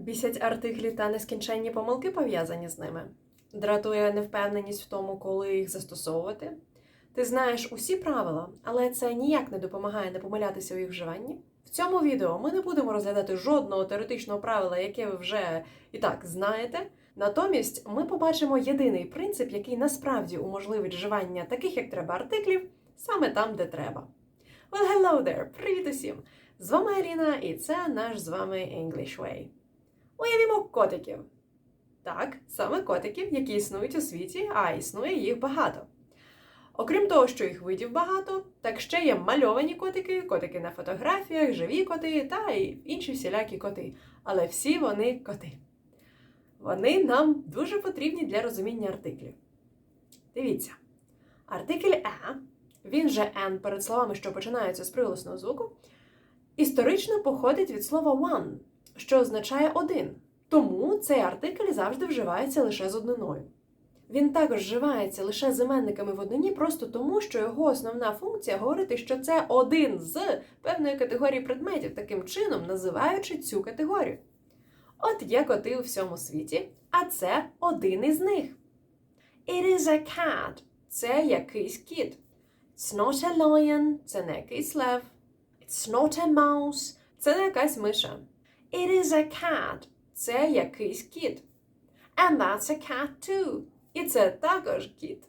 Бісять артиклі та нескінченні помилки пов'язані з ними. Дратує невпевненість в тому, коли їх застосовувати. Ти знаєш усі правила, але це ніяк не допомагає не помилятися у їх вживанні. В цьому відео ми не будемо розглядати жодного теоретичного правила, яке ви вже і так знаєте. Натомість ми побачимо єдиний принцип, який насправді уможливить вживання таких, як треба, артиклів саме там, де треба. Well, hello there! Привіт усім! З вами Аліна, і це наш з вами English Way. Уявімо котиків. Так, саме котиків, які існують у світі, а існує їх багато. Окрім того, що їх видів багато, так ще є мальовані котики, котики на фотографіях, живі коти та й інші всілякі коти. Але всі вони коти. Вони нам дуже потрібні для розуміння артиклів. Дивіться, артикль «е», він же «n» перед словами, що починаються з приголосного звуку, історично походить від слова one, що означає один. Тому цей артикль завжди вживається лише з одниною. Він також вживається лише з іменниками в однині, просто тому, що його основна функція говорити, що це один з певної категорії предметів, таким чином називаючи цю категорію. От є коти у всьому світі, а це один із них. It is a cat – це якийсь кіт. It's not a lion – це не якийсь лев. It's not a mouse – це не якась миша. It is a cat – це якийсь кіт. And that's a cat too. І це також кіт.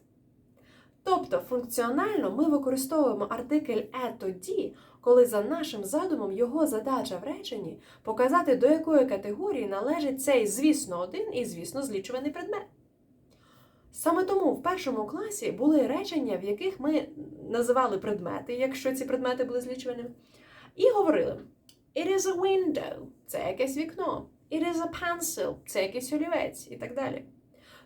Тобто функціонально ми використовуємо артикль е тоді, коли за нашим задумом його задача в реченні показати, до якої категорії належить цей, звісно, один і, звісно, злічуваний предмет. Саме тому в першому класі були речення, в яких ми називали предмети, якщо ці предмети були злічуваними, і говорили: It is a window це якесь вікно, It is a pencil це якийсь олівець і так далі.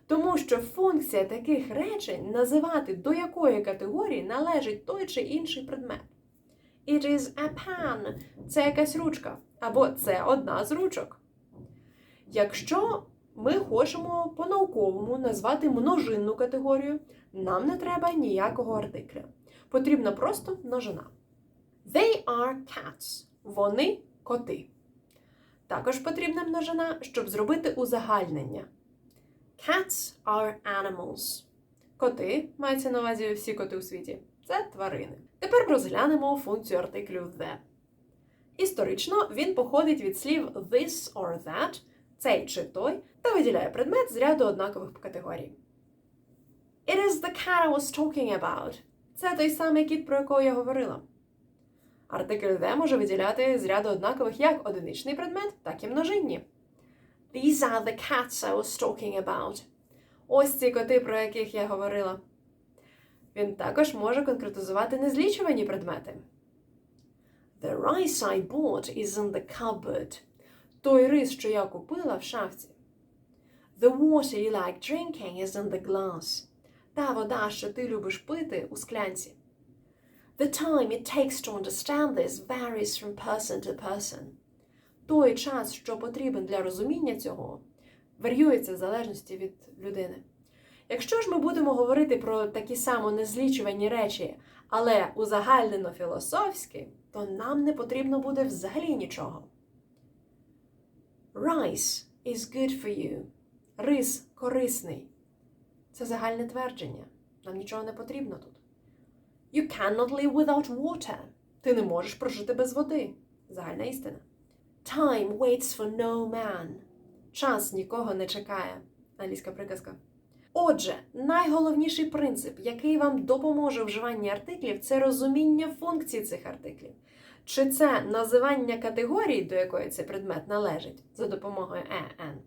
Тому що функція таких речень називати, до якої категорії належить той чи інший предмет. It is a pen – це якась ручка, або це одна з ручок. Якщо ми хочемо по-науковому назвати множинну категорію, нам не треба ніякого артикля. Потрібна просто множина. They are cats. Вони коти. Також потрібна множина, щоб зробити узагальнення. Cats are animals. Коти, мається на увазі всі коти у світі, це тварини. Тепер розглянемо функцію артиклю the. Історично він походить від слів this or that, цей чи той, та виділяє предмет з ряду однакових категорій. It is the cat I was talking about. Це той самий кіт, про якого я говорила. Артикль the може виділяти з ряду однакових як одиничний предмет, так і множинні. These are the cats I was talking about. Ось ці коти, про яких я говорила. Він також може конкретизувати незлічувані предмети. The rice I bought is in the cupboard. Той рис, що я купила в шафці. The water you like drinking is in the glass. Та вода, що ти любиш пити у склянці. The time it takes to understand this varies from person to person. Той час, що потрібен для розуміння цього, варіюється в залежності від людини. Якщо ж ми будемо говорити про такі само незлічувані речі, але узагальнено філософськи, то нам не потрібно буде взагалі нічого. Rice is good for you. Рис корисний. Це загальне твердження. Нам нічого не потрібно тут. You cannot live without water. Ти не можеш прожити без води. Загальна істина. Time waits for no man. Час нікого не чекає. Англійська приказка. Отже, найголовніший принцип, який вам допоможе вживанні артиклів, це розуміння функцій цих артиклів. Чи це називання категорії, до якої цей предмет належить за допомогою «ен»,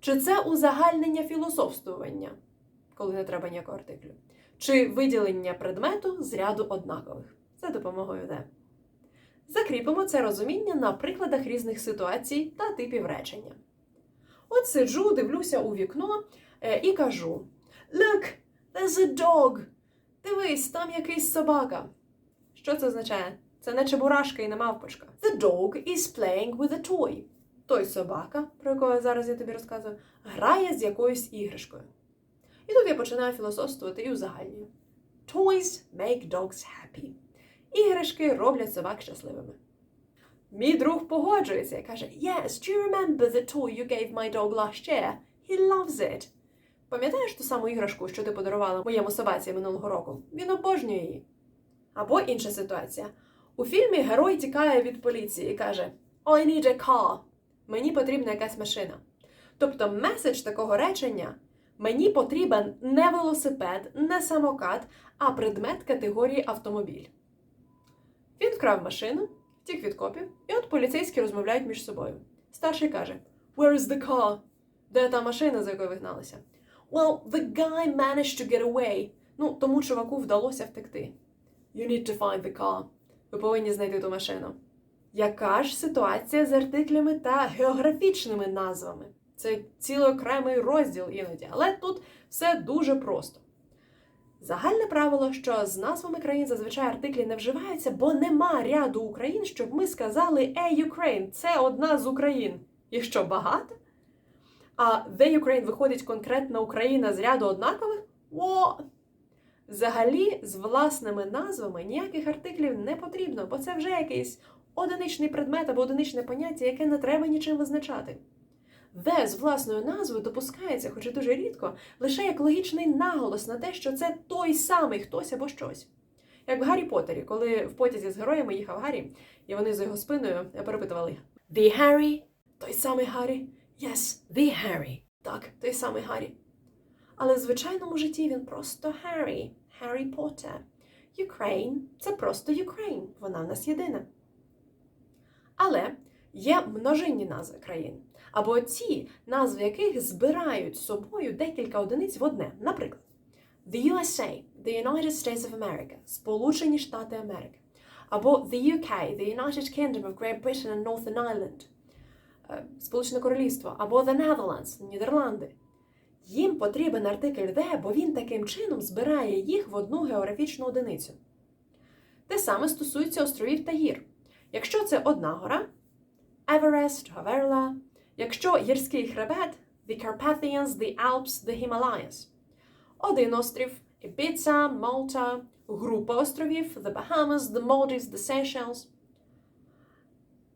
чи це узагальнення філософствування, коли не треба ніякого артиклю, чи виділення предмету з ряду однакових за допомогою «де». Закріпимо це розуміння на прикладах різних ситуацій та типів речення. От сиджу, дивлюся у вікно е, і кажу: Look, there's a dog! Дивись, там якийсь собака. Що це означає? Це не чебурашка і не мавпочка. The dog is playing with a toy. Той собака, про якого зараз я тобі розказую, грає з якоюсь іграшкою. І тут я починаю філософствувати і узагальнюю. Toys make dogs happy. Іграшки роблять собак щасливими. Мій друг погоджується і каже: Yes, do you remember the toy you gave my dog last year? He loves it. Пам'ятаєш ту саму іграшку, що ти подарувала моєму собаці минулого року? Він обожнює її. Або інша ситуація. У фільмі герой тікає від поліції і каже: I need a car. Мені потрібна якась машина. Тобто меседж такого речення мені потрібен не велосипед, не самокат, а предмет категорії автомобіль. Він вкрав машину, втік від копів, і от поліцейські розмовляють між собою. Старший каже: Where is the car? Де та машина, за якою ви гналися? Well, the guy managed to get away. Ну, тому чуваку вдалося втекти. You need to find the car. Ви повинні знайти ту машину. Яка ж ситуація з артиклями та географічними назвами? Це цілий окремий розділ іноді, але тут все дуже просто. Загальне правило, що з назвами країн зазвичай артиклі не вживаються, бо нема ряду Україн, щоб ми сказали «Ей, Ukraine» – це одна з Україн. І що багато? А «The Ukraine» виходить конкретна Україна з ряду однакових? О! Взагалі, з власними назвами ніяких артиклів не потрібно, бо це вже якийсь одиничний предмет або одиничне поняття, яке не треба нічим визначати. The з власною назвою допускається, хоч і дуже рідко, лише як логічний наголос на те, що це той самий хтось або щось. Як в Гаррі Поттері, коли в потязі з героями їхав Гаррі, і вони за його спиною перепитували The Harry? Той самий Гаррі? Yes, the Harry. Так, той самий Гаррі. Але в звичайному житті він просто Harry, Harry Поттер. Ukraine – це просто Ukraine, вона в нас єдина. Але є множинні назви країн, або ті, назви яких збирають собою декілька одиниць в одне. Наприклад, The USA – The United States of America – Сполучені Штати Америки. Або The UK – The United Kingdom of Great Britain and Northern Ireland е, – Сполучене Королівство, або The Netherlands – Нідерланди. Їм потрібен артикль «the», бо він таким чином збирає їх в одну географічну одиницю. Те саме стосується островів та гір. Якщо це одна гора Everest, Гаверла, якщо гірський хребет The Carpathians, The Alps, The Himalayas. Один острів Ibiza, Malta, група островів The Bahamas, The Maldives, The Seychelles.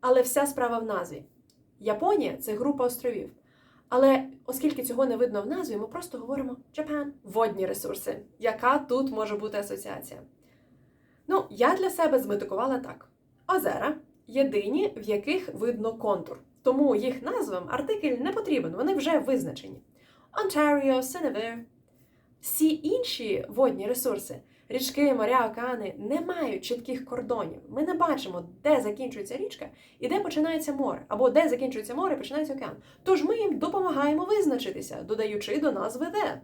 Але вся справа в назві. Японія це група островів. Але оскільки цього не видно в назві, ми просто говоримо Japan. Водні ресурси. Яка тут може бути асоціація? Ну, я для себе зметикувала так: озера єдині, в яких видно контур. Тому їх назвам артикль не потрібен, вони вже визначені. Онтаріо, Сеневер. Всі інші водні ресурси, річки, моря, океани, не мають чітких кордонів. Ми не бачимо, де закінчується річка і де починається море, або де закінчується море і починається океан. Тож ми їм допомагаємо визначитися, додаючи до назви «the».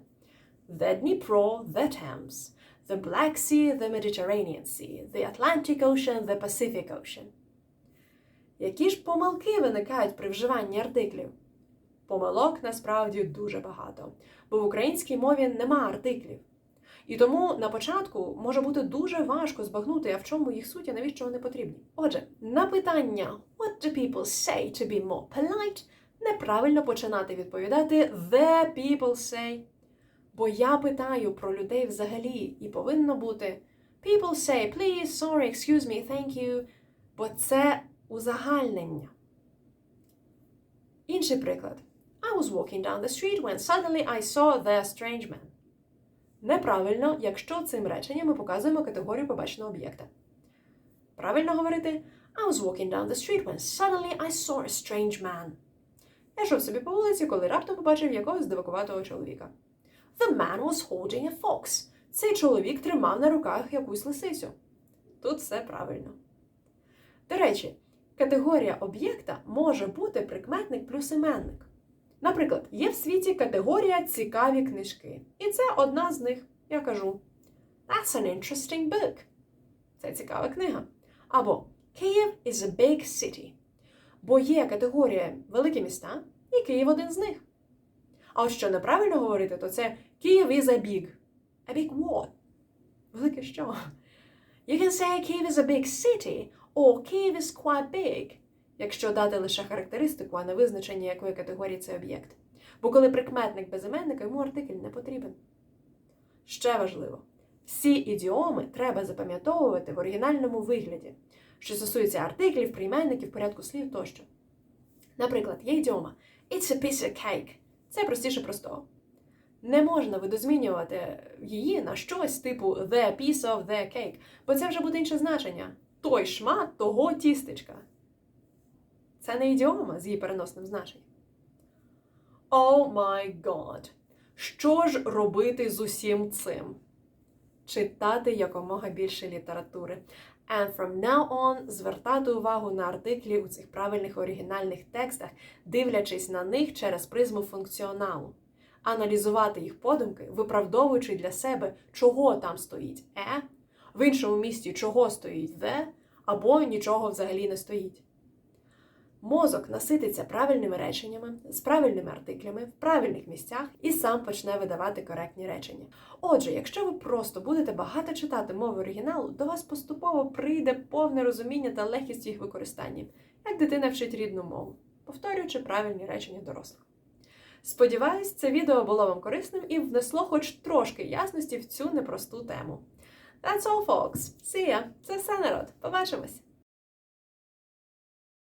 The Dnipro, the Thames, the Black Sea, the Mediterranean Sea, the Atlantic Ocean, the Pacific Ocean. Які ж помилки виникають при вживанні артиклів? Помилок насправді дуже багато, бо в українській мові нема артиклів. І тому на початку може бути дуже важко збагнути, а в чому їх суть і навіщо вони потрібні. Отже, на питання What do people say to be more polite? неправильно починати відповідати The people say. Бо я питаю про людей взагалі, і повинно бути People say, please, sorry, excuse me, thank you. Бо це узагальнення. Інший приклад. I was walking down the street when suddenly I saw the strange man. Неправильно, якщо цим реченням ми показуємо категорію побаченого об'єкта. Правильно говорити I was walking down the street when suddenly I saw a strange man. Я йшов собі по вулиці, коли раптом побачив якогось дивакуватого чоловіка. The man was holding a fox. Цей чоловік тримав на руках якусь лисицю. Тут все правильно. До речі, категорія об'єкта може бути прикметник плюс іменник. Наприклад, є в світі категорія цікаві книжки. І це одна з них. Я кажу That's an interesting book. Це цікава книга. Або Київ is a big city. Бо є категорія великі міста, і Київ один з них. А от що неправильно говорити, то це Київ is a big. A big what? Велике що? You can say Kyiv is a big city, or Kyiv is quite big, якщо дати лише характеристику, а не визначення якої категорії це об'єкт. Бо коли прикметник без іменника, йому артикль не потрібен. Ще важливо, всі ідіоми треба запам'ятовувати в оригінальному вигляді. що стосується артиклів, прийменників, порядку слів тощо. Наприклад, є ідіома It's a piece of cake. Це простіше простого. Не можна видозмінювати її на щось типу the piece of the cake, бо це вже буде інше значення. Той шмат того тістечка. Це не ідіома з її переносним значенням. Oh my god! Що ж робити з усім цим? Читати якомога більше літератури. And from now on звертати увагу на артиклі у цих правильних оригінальних текстах, дивлячись на них через призму функціоналу. Аналізувати їх подумки, виправдовуючи для себе, чого там стоїть е, в іншому місці чого стоїть the, або нічого взагалі не стоїть. Мозок насититься правильними реченнями з правильними артиклями в правильних місцях і сам почне видавати коректні речення. Отже, якщо ви просто будете багато читати мови оригіналу, до вас поступово прийде повне розуміння та легкість їх використання, як дитина вчить рідну мову, повторюючи правильні речення дорослих. Сподіваюсь, це відео було вам корисним і внесло хоч трошки ясності в цю непросту тему. That's all, folks. See ya! Це все народ. Побачимось!